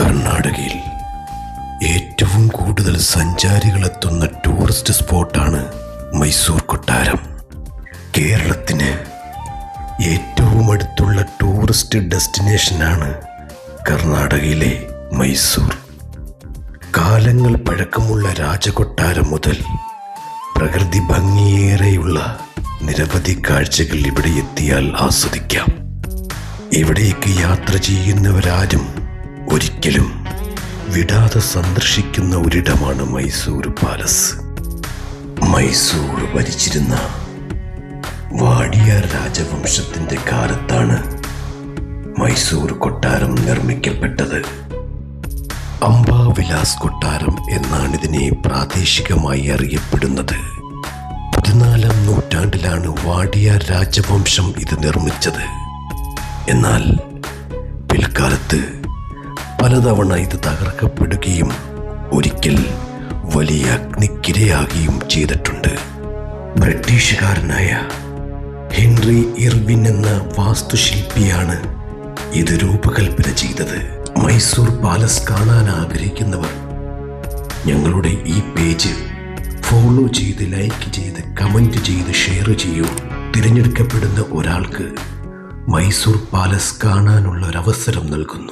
കർണാടകയിൽ ഏറ്റവും കൂടുതൽ സഞ്ചാരികളെത്തുന്ന ടൂറിസ്റ്റ് സ്പോട്ടാണ് മൈസൂർ കൊട്ടാരം. കേരളത്തിന് ഏറ്റവും അടുത്തുള്ള ടൂറിസ്റ്റ് ഡെസ്റ്റിനേഷനാണ് കർണാടകയിലെ മൈസൂർ. കാലങ്ങൾ പഴക്കമുള്ള രാജകൊട്ടാരം മുതൽ പ്രകൃതി ഭംഗിയേറെയുള്ള നിരവധി കാഴ്ചകൾ ഇവിടെ എത്തിയാൽ ആസ്വദിക്കാം. ഇവിടേക്ക് യാത്ര ചെയ്യുന്നവരാരും ഒരിക്കലും വിടാതെ സന്ദർശിക്കുന്ന ഒരിടമാണ് മൈസൂർ പാലസ്. മൈസൂർ ഭരിച്ചിരുന്ന വാടിയാർ രാജവംശത്തിന്റെ കാലത്താണ് മൈസൂർ കൊട്ടാരം നിർമ്മിക്കപ്പെട്ടത്. അംബാവിലാസ് കൊട്ടാരം എന്നാണ് ഇതിനെ പ്രാദേശികമായി അറിയപ്പെടുന്നത്. പതിനാലാം നൂറ്റാണ്ടിലാണ് വാടിയാർ രാജവംശം ഇത് നിർമ്മിച്ചത്. എന്നാൽ പിൽക്കാലത്ത് പലതവണ ഇത് തകർക്കപ്പെടുകയും ഒരിക്കൽ വലിയ അഗ്നിക്കിരയാകുകയും ചെയ്തിട്ടുണ്ട്. ബ്രിട്ടീഷുകാരനായ ഹെൻറി ഇർവിൻ എന്ന വാസ്തുശില്പിയാണ് ഇത് രൂപകൽപ്പന ചെയ്തത്. മൈസൂർ പാലസ് കാണാൻ ആഗ്രഹിക്കുന്നവർ ഞങ്ങളുടെ ഈ പേജ് ഫോളോ ചെയ്ത് ലൈക്ക് ചെയ്ത് കമന്റ് ചെയ്ത് ഷെയർ ചെയ്യൂ. തിരഞ്ഞെടുക്കപ്പെടുന്ന ഒരാൾക്ക് മൈസൂർ പാലസ് കാണാനുള്ള ഒരവസരം നൽകുന്നു.